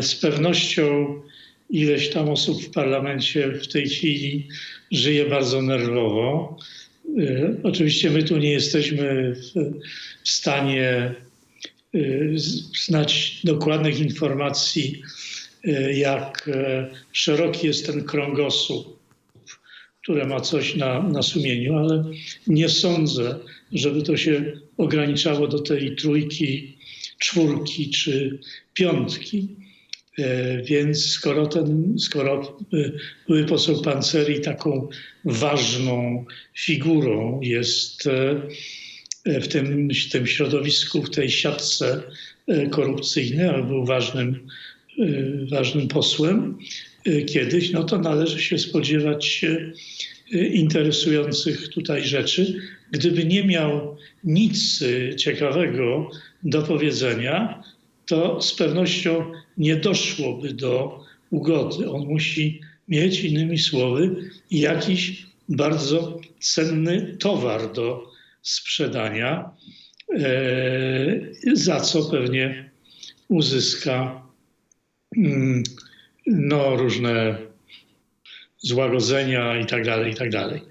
Z pewnością ileś tam osób w parlamencie w tej chwili żyje bardzo nerwowo. Y, Oczywiście my tu nie jesteśmy w, stanie y, znać dokładnych informacji, y, jak e, szeroki jest ten krągosłup, które ma coś na, na sumieniu, ale nie sądzę, żeby to się ograniczało do tej trójki, czwórki czy piątki. E, Więc skoro, ten, skoro e, były poseł Panceri taką ważną figurą jest e, w tym, w tym środowisku, w tej siatce korupcyjnej, ale był ważnym, ważnym posłem kiedyś, no to należy się spodziewać interesujących tutaj rzeczy. Gdyby nie miał nic ciekawego do powiedzenia, to z pewnością nie doszłoby do ugody. On musi mieć, innymi słowy, jakiś bardzo cenny towar do sprzedania, e, za co pewnie uzyska mm, no, różne złagodzenia i tak